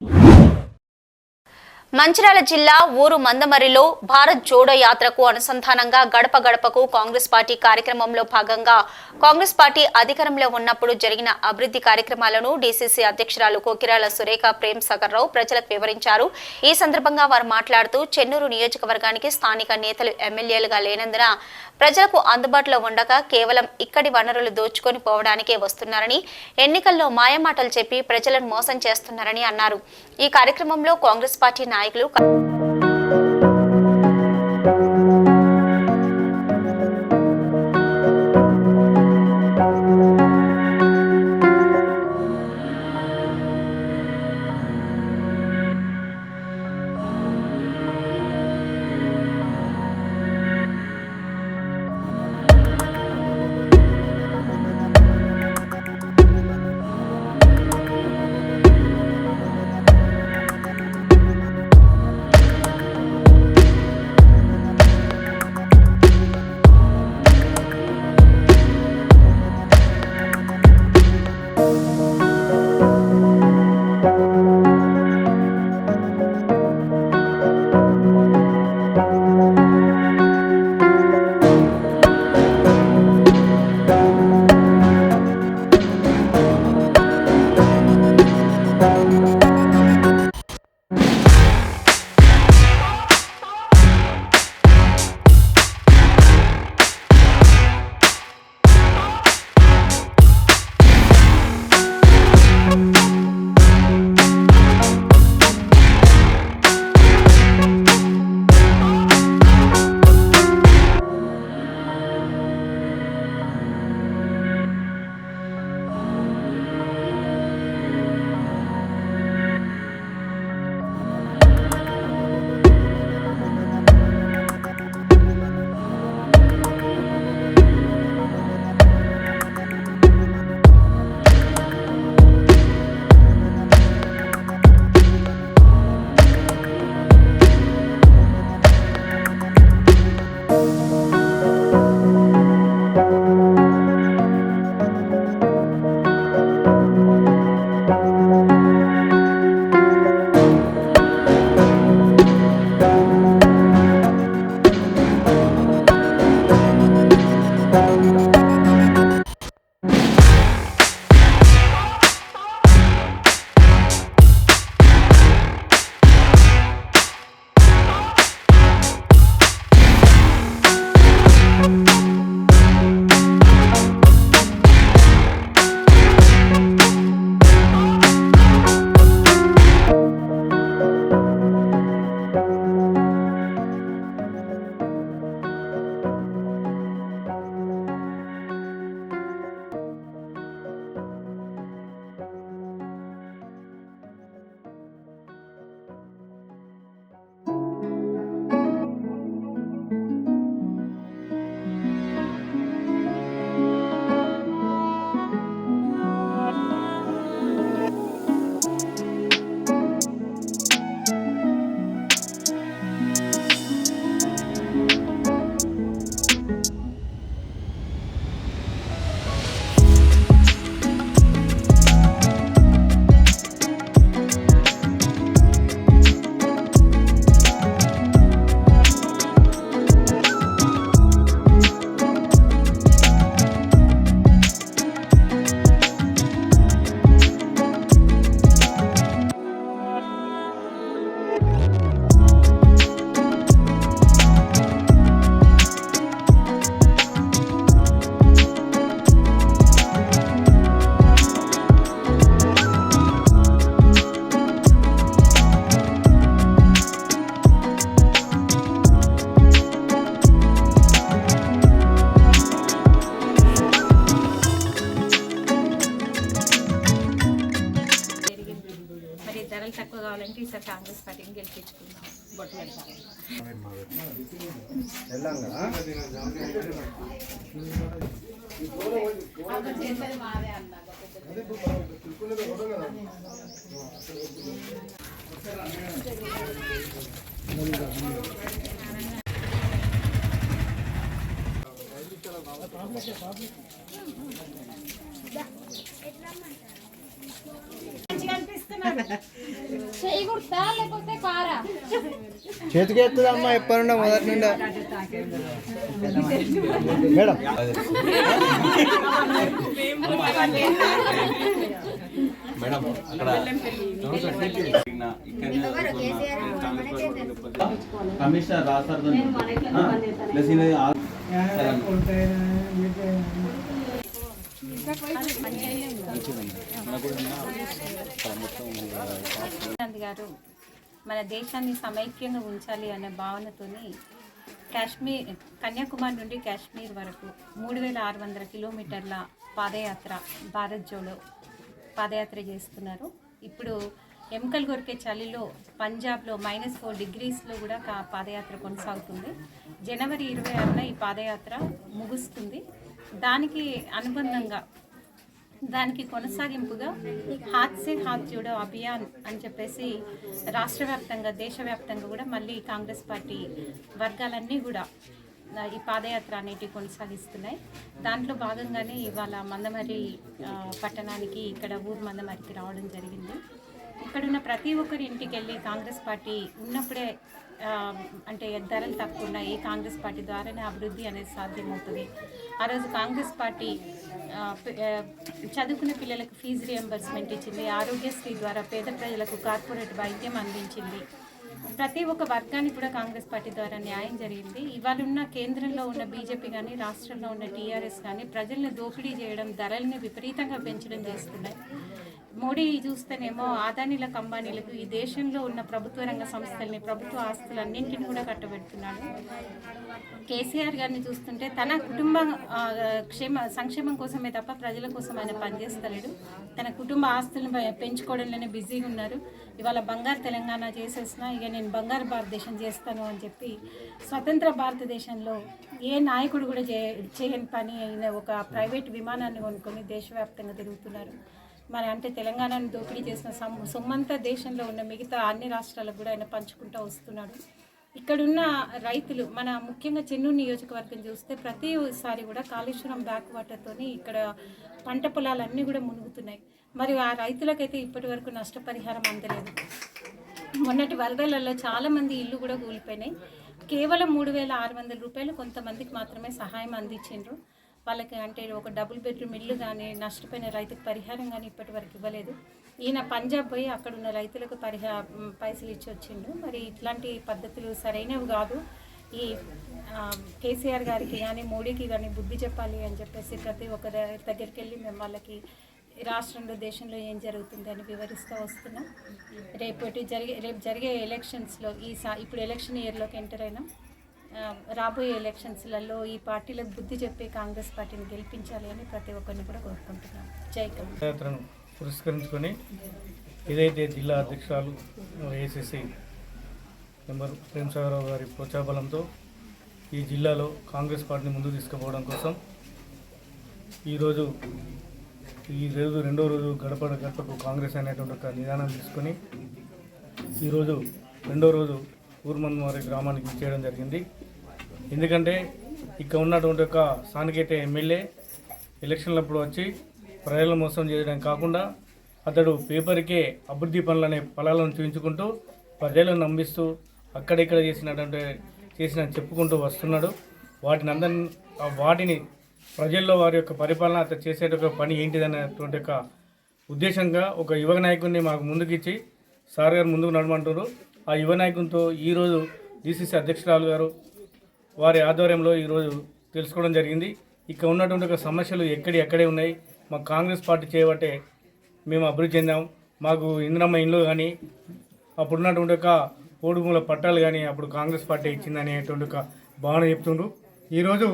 you Mancherial జిల్లా ఊరు మందమరిలో భారత్ జోడో యాత్రకు అనుసంధానంగా గడప గడపకు కాంగ్రెస్ పార్టీ కార్యక్రమంలో భాగంగా కాంగ్రెస్ పార్టీ అధికారంలో ఉన్నప్పుడు జరిగిన అభివృద్ధి కార్యక్రమాలను డీసీసీ అధ్యక్షురాలు కోకిరాల సురేఖ ప్రేమ్ సాగర్ రావు ప్రజలకు వివరించారు. ఈ సందర్భంగా వారు మాట్లాడుతూ చెన్నూరు నియోజకవర్గానికి స్థానిక నేతలు ఎమ్మెల్యేలుగా లేనందున ప్రజలకు అందుబాటులో ఉండగా కేవలం ఇక్కడి వనరులు దోచుకొని పోవడానికే వస్తున్నారని ఎన్నికల్లో మాయమాటలు చెప్పి ప్రజలను మోసం చేస్తున్నారని అన్నారు. ఈ కార్యక్రమంలో కాంగ్రెస్ పార్టీ నాయకులు naik lu. మరి కాంగ్రెస్ పార్టీని గెలిపించుకుందాం మంచిగా అనిపిస్తుంది చెయ్యి కుడతా లేకపోతే కారా చేతికి ఎత్తుంది అమ్మ ఎప్పటి మొదటి నుండి మేడం. మేడం అక్కడ కమిషనర్ రాస్తారు ప్లస్ ఇది. గాంధీ గారు మన దేశాన్ని సమైక్యంగా ఉంచాలి అనే భావనతోని కాశ్మీర్ కన్యాకుమారి నుండి కాశ్మీర్ వరకు మూడు వేల ఆరు వందల కిలోమీటర్ల పాదయాత్ర భారత్ జోడో పాదయాత్ర చేస్తున్నారు. ఇప్పుడు ఎముకలు కొరికే చలిలో పంజాబ్లో మైనస్ ఫోర్ డిగ్రీస్లో కూడా కా పాదయాత్ర కొనసాగుతుంది. జనవరి ఇరవై ఆరున ఈ పాదయాత్ర ముగుస్తుంది. దానికి అనుబంధంగా దానికి కొనసాగింపుగా హాత్ సే హాత్ జోడో అభియాన్ అని చెప్పేసి రాష్ట్ర వ్యాప్తంగా దేశవ్యాప్తంగా కూడా మళ్ళీ కాంగ్రెస్ పార్టీ వర్గాలన్నీ కూడా ఈ పాదయాత్ర అనేటివి కొనసాగిస్తున్నాయి. దాంట్లో భాగంగానే ఇవాళ మందమరి పట్టణానికి ఇక్కడ ఊరు మందమరికి రావడం జరిగింది. ఇక్కడున్న ప్రతి ఒక్కరి ఇంటికి వెళ్ళి కాంగ్రెస్ పార్టీ ఉన్నప్పుడే అంటే ధరలు తక్కువ ఉన్నాయి కాంగ్రెస్ పార్టీ ద్వారానే అభివృద్ధి అనేది సాధ్యమవుతుంది. ఆ రోజు కాంగ్రెస్ పార్టీ చదువుకున్న పిల్లలకు ఫీజు రియంబర్స్మెంట్ ఇచ్చింది. ఆరోగ్యశ్రీ ద్వారా పేద ప్రజలకు కార్పొరేట్ వైద్యం అందించింది. ప్రతి ఒక్క వర్గానికి కూడా కాంగ్రెస్ పార్టీ ద్వారా న్యాయం జరిగింది. ఇవాళ ఉన్న కేంద్రంలో ఉన్న బీజేపీ కానీ రాష్ట్రంలో ఉన్న టీఆర్ఎస్ కానీ ప్రజల్ని దోపిడీ చేయడం ధరల్ని విపరీతంగా పెంచడం చేస్తున్నాయి. మోడీ చూస్తేనేమో ఆదానీల కంపెనీలకు ఈ దేశంలో ఉన్న ప్రభుత్వ రంగ సంస్థల్ని ప్రభుత్వ ఆస్తులన్నింటిని కూడా కట్టబెడుతున్నాడు కేసీఆర్ గారిని చూస్తుంటే తన కుటుంబ క్షేమ సంక్షేమం కోసమే తప్ప ప్రజల కోసం ఆయన పనిచేస్తలేడు. తన కుటుంబ ఆస్తులను పెంచుకోవడంలోనే బిజీగా ఉన్నారు. ఇవాళ బంగారు తెలంగాణ చేసేసిన ఇక నేను బంగారు భారతదేశం చేస్తాను అని చెప్పి స్వతంత్ర భారతదేశంలో ఏ నాయకుడు కూడా చే చేయని పని అయిన ఒక ప్రైవేట్ విమానాన్ని కొనుక్కొని దేశవ్యాప్తంగా తిరుగుతున్నారు. మన అంటే తెలంగాణను దోపిడీ చేసిన సొమ్- సొమ్మంతా దేశంలో ఉన్న మిగతా అన్ని రాష్ట్రాలకు కూడా ఆయన పంచుకుంటూ వస్తున్నాడు. ఇక్కడున్న రైతులు మన ముఖ్యంగా చెన్నూరు నియోజకవర్గం చూస్తే ప్రతిసారి కూడా కాళేశ్వరం బ్యాక్ వాటర్తోని ఇక్కడ పంట పొలాలన్నీ కూడా మునుగుతున్నాయి. మరి ఆ రైతులకైతే ఇప్పటి వరకు నష్టపరిహారం అందలేదు. మొన్నటి వరదలలో చాలామంది ఇల్లు కూడా కూలిపోయినాయి. కేవలం మూడు వేల ఆరు వందల రూపాయలు కొంతమందికి మాత్రమే సహాయం అందించిండ్రు. వాళ్ళకి అంటే ఒక డబుల్ బెడ్రూమ్ ఇల్లు కానీ నష్టపోయిన రైతుకు పరిహారం కానీ ఇప్పటి వరకు ఇవ్వలేదు. ఈయన పంజాబ్ పోయి అక్కడ ఉన్న రైతులకు పరిహా పైసలు ఇచ్చి వచ్చిండు. మరి ఇట్లాంటి పద్ధతులు సరైనవి కాదు. ఈ కేసీఆర్ గారికి కానీ మోడీకి కానీ బుద్ధి చెప్పాలి అని చెప్పేసి ప్రతి ఒక్క దగ్గరికి వెళ్ళి మేము వాళ్ళకి రాష్ట్రంలో దేశంలో ఏం జరుగుతుంది అని వివరిస్తూ వస్తున్నాం. రేపటి జరిగే రేపు జరిగే ఎలక్షన్స్లో ఈ సా ఇప్పుడు ఎలక్షన్ ఇయర్లోకి ఎంటర్ అయినాం. రాబోయే ఎలక్షన్స్లలో ఈ పార్టీలకు బుద్ధి చెప్పి కాంగ్రెస్ పార్టీని గెలిపించాలి అని ప్రతి ఒక్కరిని కూడా కోరుకుంటున్నాం. జై యాత్రను పురస్కరించుకొని ఏదైతే జిల్లా అధ్యక్షురాలు ఏసీసీ మెంబర్ ప్రేమసాగరరావు గారి ప్రోత్సాహబలంతో ఈ జిల్లాలో కాంగ్రెస్ పార్టీని ముందుకు తీసుకుపోవడం కోసం ఈరోజు ఈ రోజు రెండో రోజు గడప గడపకు కాంగ్రెస్ అనేటువంటి ఒక నిదానం తీసుకొని ఈరోజు రెండో రోజు ఊర్మన్వారి గ్రామానికి చేయడం జరిగింది. ఎందుకంటే ఇక్కడ ఉన్నటువంటి ఒక స్థానికేత ఎమ్మెల్యే ఎలక్షన్లప్పుడు వచ్చి ప్రజలను మోసం చేయడం కాకుండా అతడు పేపర్కే అభివృద్ధి పనులనే ఫలాలను చూపించుకుంటూ ప్రజలను నమ్మిస్తూ అక్కడిక్కడ చేసినటువంటి చేసిన చెప్పుకుంటూ వస్తున్నాడు. వాటిని అందరిని వాటిని ప్రజల్లో వారి యొక్క పరిపాలన అతను చేసేట పని ఏంటిదనేటువంటి ఒక ఉద్దేశంగా ఒక యువ నాయకుడిని మాకు ముందుకిచ్చి సార్ గారు ముందుకు నడమంటారు ఆ యువ నాయకునితో ఈరోజు డిసిసి అధ్యక్షురాలు గారు వారి ఆధ్వర్యంలో ఈరోజు తెలుసుకోవడం జరిగింది. ఇక్కడ ఉన్నటువంటి సమస్యలు ఎక్కడి ఎక్కడే ఉన్నాయి. మా కాంగ్రెస్ పార్టీ చేయబట్టే మేము అభివృద్ధి చెందాం. మాకు ఇంద్రమ్మ ఇండ్లు కానీ అప్పుడు ఉన్నటువంటి ఒక పోడుమూల పట్టాలు కానీ అప్పుడు కాంగ్రెస్ పార్టీ ఇచ్చింది అనేటువంటి ఒక భావన చెప్తుండ్రు. ఈరోజు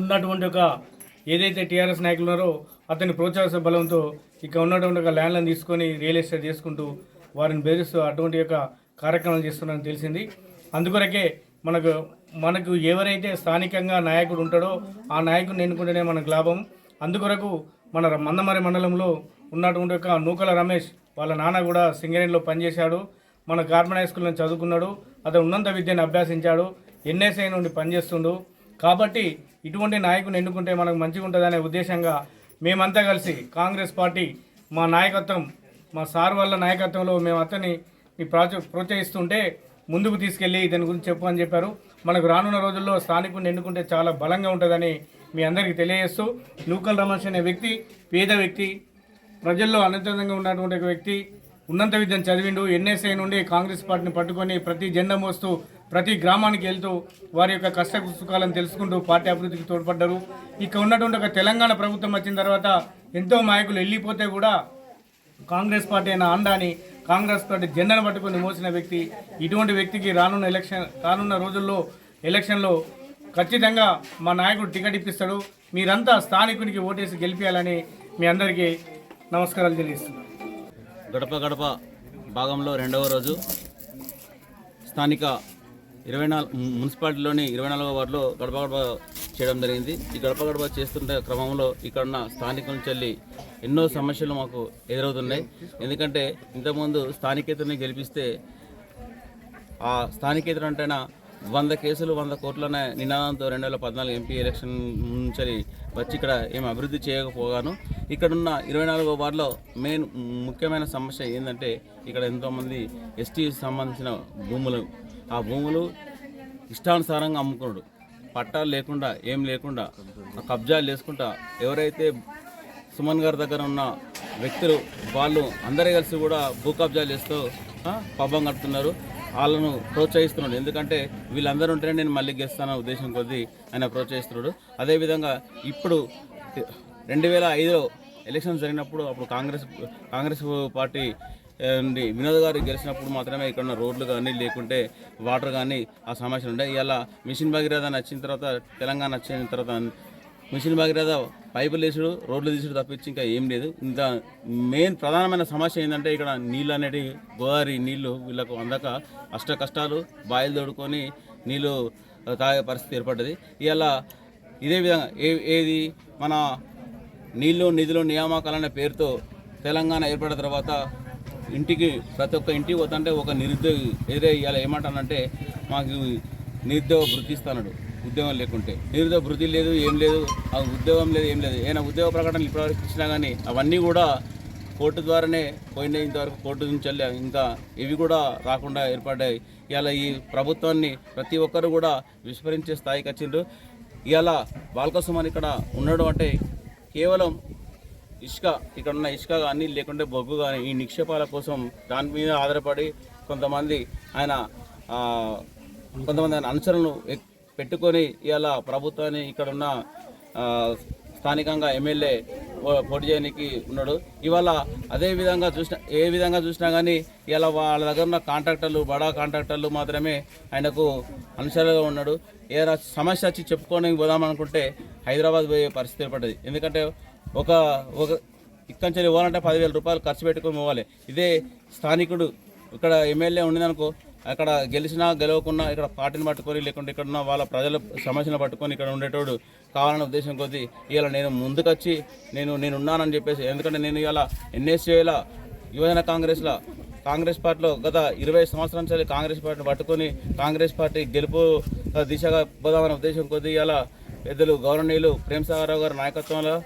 ఉన్నటువంటి ఒక ఏదైతే టీఆర్ఎస్ నాయకులు ఉన్నారో అతని ప్రోత్సాహ బలంతో ఇక్కడ ఉన్నటువంటి ఒక ల్యాండ్లను తీసుకొని రియల్ ఎస్టేట్ చేసుకుంటూ వారిని బెదిరిస్తూ అటువంటి యొక్క కార్యక్రమాలు చేస్తున్నారని తెలిసింది. అందుకొరకే మనకు మనకు ఎవరైతే స్థానికంగా నాయకుడు ఉంటాడో ఆ నాయకుడిని ఎన్నుకుంటేనే మనకు లాభం. అందుకొరకు మన మందమరి మండలంలో ఉన్నటువంటి ఒక నూకల రమేష్ వాళ్ళ నాన్న కూడా సింగరేణిలో పనిచేశాడు. మన కార్బన్ హై స్కూల్లో చదువుకున్నాడు. అతను ఉన్నంత విద్యను అభ్యాసించాడు. ఎన్ఎస్ఐ నుండి పనిచేస్తుండు. కాబట్టి ఇటువంటి నాయకుని ఎన్నుకుంటే మనకు మంచిగా ఉంటుందనే ఉద్దేశంగా మేమంతా కలిసి కాంగ్రెస్ పార్టీ మా నాయకత్వం మా సార్ వాళ్ళ నాయకత్వంలో మేము అతన్ని ఈ ప్రాచ ప్రోత్సహిస్తుంటే ముందుకు తీసుకెళ్ళి దాని గురించి చెప్పు అని చెప్పారు. మనకు రానున్న రోజుల్లో స్థానికుడిని ఎన్నుకుంటే చాలా బలంగా ఉంటుందని మీ అందరికీ తెలియజేస్తూ నూకల్ రమేష్ అనే వ్యక్తి పేద వ్యక్తి ప్రజల్లో అనంతంగా ఉన్నటువంటి వ్యక్తి ఉన్నత విద్యను చదివిండు ఎన్ఎస్ఐ నుండి కాంగ్రెస్ పార్టీని పట్టుకొని ప్రతి జెండా మోస్తూ ప్రతి గ్రామానికి వెళ్తూ వారి యొక్క కష్ట సుఖాలను తెలుసుకుంటూ పార్టీ అభివృద్ధికి తోడ్పడ్డారు. ఇక ఉన్నటువంటి ఒక తెలంగాణ ప్రభుత్వం వచ్చిన తర్వాత ఎంతో నాయకులు వెళ్ళిపోతే కూడా కాంగ్రెస్ పార్టీ అయిన అండాని కాంగ్రెస్ పార్టీ జెండాను పట్టుకొని మోసిన వ్యక్తి ఇటువంటి వ్యక్తికి రానున్న ఎలక్షన్ రానున్న రోజుల్లో ఎలక్షన్లో ఖచ్చితంగా మా నాయకుడు టికెట్ ఇప్పిస్తాడు. మీరంతా స్థానికునికి ఓటేసి గెలిపించాలని మీ అందరికీ నమస్కారాలు తెలియజేస్తున్నాను. గడప గడప భాగంలో రెండవ రోజు స్థానిక ఇరవై నాలుగు మున్సిపాలిటీలోని ఇరవై నాలుగవ వార్డులో గడప గడప చేయడం జరిగింది. ఈ గడప గడప చేస్తుంటే క్రమంలో ఇక్కడున్న స్థానికుల నుంచి వెళ్ళి ఎన్నో సమస్యలు మాకు ఎదురవుతున్నాయి. ఎందుకంటే ఇంతకుముందు స్థానికేతని గెలిపిస్తే ఆ స్థానికేతర అంటేనా వంద కేసులు వంద కోట్లనే నినాదంతో రెండు వేల పద్నాలుగు ఎంపీ ఎలక్షన్ నుంచి వచ్చి ఇక్కడ ఏం అభివృద్ధి చేయకపోగాను ఇక్కడున్న ఇరవై నాలుగో వార్డులో మెయిన్ ముఖ్యమైన సమస్య ఏంటంటే ఇక్కడ ఎంతోమంది ఎస్టీ సంబంధించిన భూములు. ఆ భూములు ఇష్టానుసారంగా అమ్ముకున్నాడు. పట్టాలు లేకుండా ఏం లేకుండా కబ్జాలు చేసుకుంటా ఎవరైతే సుమన్ గారి దగ్గర ఉన్న వ్యక్తులు వాళ్ళు అందరూ కలిసి కూడా భూ కబ్జాలు చేస్తూ పబ్బం కడుతున్నారు. వాళ్ళను ప్రోత్సహిస్తున్నాడు. ఎందుకంటే వీళ్ళందరూ ఉంటేనే నేను మళ్ళీ గెలుస్తాన ఉద్దేశం కొద్దీ ఆయన ప్రోత్సహిస్తున్నాడు. అదేవిధంగా ఇప్పుడు రెండు వేల ఐదులో ఎలక్షన్ జరిగినప్పుడు అప్పుడు కాంగ్రెస్ కాంగ్రెస్ పార్టీ వినోద్ గారు గెలిచినప్పుడు మాత్రమే ఇక్కడ రోడ్లు కానీ లేకుంటే వాటర్ కానీ ఆ సమస్యలు ఉండే ఇలా మిషన్ భగీరథ వచ్చిన తర్వాత తెలంగాణ వచ్చిన తర్వాత మిషన్ భగీరథ పైపులు వేసుడు రోడ్లు తీసుడు తప్పించి ఇంకా ఏం లేదు. ఇంత మెయిన్ ప్రధానమైన సమస్య ఏంటంటే ఇక్కడ నీళ్ళు అనేటి గోదావరి నీళ్ళు వీళ్ళకు అందక అష్ట కష్టాలు బాయిలు తోడుకొని నీళ్ళు తాగే పరిస్థితి ఏర్పడ్డది. ఇలా ఇదే విధంగా ఏ ఏది మన నీళ్ళు నిధులు నియామకాలనే పేరుతో తెలంగాణ ఏర్పడిన తర్వాత ఇంటికి ప్రతి ఒక్క ఇంటికి పోతుంటే ఒక నిరుద్యోగి ఎదురే ఇవాళ ఏమంటానంటే మాకు నిరుద్యోగ వృత్తి ఇస్తాడు ఉద్యోగం లేకుంటే. నిరుద్యోగ వృత్తి లేదు ఏం లేదు ఆ ఉద్యోగం లేదు ఏం లేదు. ఏమైనా ఉద్యోగ ప్రకటనలు ఇప్పటివరకు ఇచ్చినా కానీ అవన్నీ కూడా కోర్టు ద్వారానే పోయిన ఇంతవరకు కోర్టు నుంచి ఇంకా ఇవి కూడా రాకుండా ఏర్పడ్డాయి. ఇవాళ ఈ ప్రభుత్వాన్ని ప్రతి ఒక్కరు కూడా విస్మరించే స్థాయికి వచ్చిండ్రు. ఇవాళ బాల్కసుమన్ ఇక్కడ ఉన్నాడు అంటే కేవలం ఇసుక ఇక్కడ ఉన్న ఇసుక కానీ లేకుంటే బొగ్గు కానీ ఈ నిక్షేపాల కోసం దాని మీద ఆధారపడి కొంతమంది ఆయన కొంతమంది ఆయన అనుసరణలు పెట్టుకొని ఇవాళ ప్రభుత్వాన్ని ఇక్కడ ఉన్న స్థానికంగా ఎమ్మెల్యే పోటీ చేయడానికి ఉన్నాడు. ఇవాళ అదే విధంగా చూసిన ఏ విధంగా చూసినా కానీ ఇవాళ వాళ్ళ దగ్గర ఉన్న కాంట్రాక్టర్లు బడా కాంట్రాక్టర్లు మాత్రమే ఆయనకు అనుసరణగా ఉన్నాడు. ఏదైనా సమస్య వచ్చి చెప్పుకోవడానికి పోదామనుకుంటే హైదరాబాద్ పోయే పరిస్థితి ఏర్పడ్డది. ఎందుకంటే ఒక ఒక ఇక్కడి నుంచి పోవాలంటే పదివేల రూపాయలు ఖర్చు పెట్టుకొని పోవాలి. ఇదే స్థానికుడు ఇక్కడ ఎమ్మెల్యే ఉండిందనుకో అక్కడ గెలిచినా గెలవకున్నా ఇక్కడ పార్టీని పట్టుకొని లేకుంటే ఇక్కడ ఉన్న వాళ్ళ ప్రజల సమస్యను పట్టుకొని ఇక్కడ ఉండేటోడు కావాలనే ఉద్దేశం కొద్దీ ఇలా నేను ముందుకొచ్చి నేను నేను ఉన్నానని చెప్పేసి ఎందుకంటే నేను ఇవాళ ఎన్ఎస్ఏల యువజన కాంగ్రెస్లో కాంగ్రెస్ పార్టీలో గత ఇరవై సంవత్సరాల నుంచి కాంగ్రెస్ పార్టీని పట్టుకొని కాంగ్రెస్ పార్టీ గెలుపు దిశగా పోదామనే ఉద్దేశం కొద్దీ ఇవాళ పెద్దలు గౌరవనీయులు ప్రేమసాగరరావు గారి నాయకత్వంలో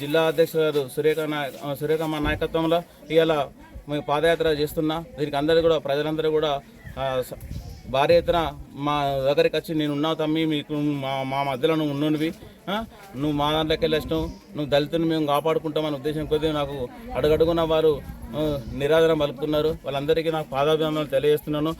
జిల్లా అధ్యక్షుడు సురేఖ నాయక సురేఖమ్మ నాయకత్వంలో ఇవాళ మేము పాదయాత్ర చేస్తున్నా. దీనికి అందరూ కూడా ప్రజలందరూ కూడా భారీ ఎత్తున మా దగ్గరికి వచ్చి నేను ఉన్నావు తమ్మి మీకు మా మా మధ్యలో నువ్వు ఉన్నవి నువ్వు మా దాంట్లోకి వెళ్ళేసినావు నువ్వు దళితుని మేము కాపాడుకుంటామనే ఉద్దేశం కొద్దీ నాకు అడుగడుగున వారు నిరాదరణ పలుకుతున్నారు. వాళ్ళందరికీ నాకు పాదాభివందనలు తెలియజేస్తున్నాను.